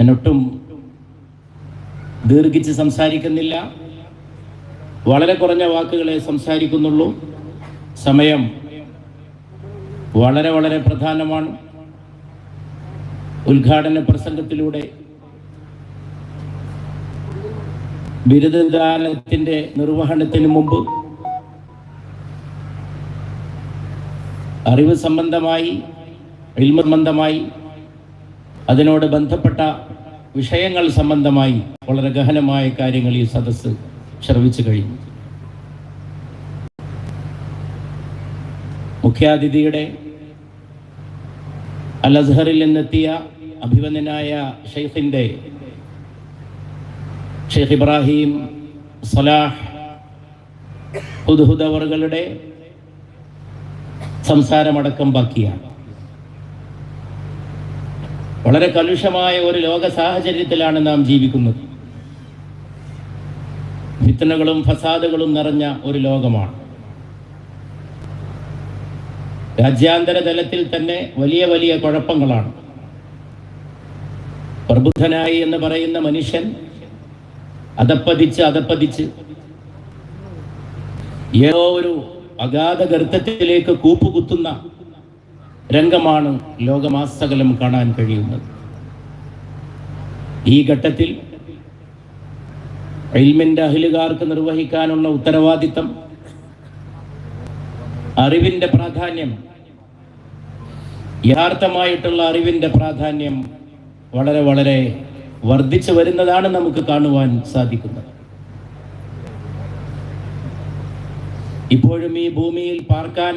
എന്നൊട്ടും ദീർഘിച്ച് സംസാരിക്കുന്നില്ല. വളരെ കുറഞ്ഞ വാക്കുകളെ സംസാരിക്കുന്നുള്ളൂ. സമയം വളരെ വളരെ പ്രധാനമാണ്. ഉദ്ഘാടന പ്രസംഗത്തിലൂടെ ബിരുദദാനത്തിന്റെ നിർവഹണത്തിന് മുമ്പ് അറിവ് സംബന്ധമായി ഇൽമ സംബന്ധമായി അതിനോട് ബന്ധപ്പെട്ട വിഷയങ്ങൾ സംബന്ധമായി വളരെ ഗഹനമായ കാര്യങ്ങൾ ഈ സദസ്സ് ശ്രവിച്ചു കഴിഞ്ഞു. മുഖ്യാതിഥിയുടെ അൽ അസ്ഹറിൽ നിന്നെത്തിയ അഭിവന്ദനായ ഷെയ്ഖിന്റെ ഷെയ്ഖ് ഇബ്രാഹിം സലാഹ് ഹുദ്ഹുദ് സംസാരമടക്കം ബാക്കിയാണ്. വളരെ കലുഷമായ ഒരു ലോക സാഹചര്യത്തിലാണ് നാം ജീവിക്കുന്നത്. ഫിത്തനകളും ഫസാദുകളും നിറഞ്ഞ ഒരു ലോകമാണ്. രാജ്യാന്തര തലത്തിൽ തന്നെ വലിയ വലിയ കുഴപ്പങ്ങളാണ്. പ്രബുദ്ധനായി എന്ന് പറയുന്ന മനുഷ്യൻ അതപ്പതിച്ച് അതപ്പതിച്ച് ഏതോ ഒരു അഗാധ ഗർത്തത്തിലേക്ക് കൂപ്പുകുത്തുന്ന രംഗമാണ് ലോകമാസകലം കാണാൻ കഴിയുന്നത്. ഈ ഘട്ടത്തിൽ ഇൽമിന്റെ അഹിലുകാർക്ക് നിർവഹിക്കാനുള്ള ഉത്തരവാദിത്തം അറിവിന്റെ പ്രാധാന്യം യഥാർത്ഥമായിട്ടുള്ള അറിവിന്റെ പ്രാധാന്യം വളരെ വളരെ വർദ്ധിച്ചു വരുന്നതാണ് നമുക്ക് കാണുവാൻ സാധിക്കുന്നത്. ഇപ്പോഴും ഈ ഭൂമിയിൽ പാർക്കാൻ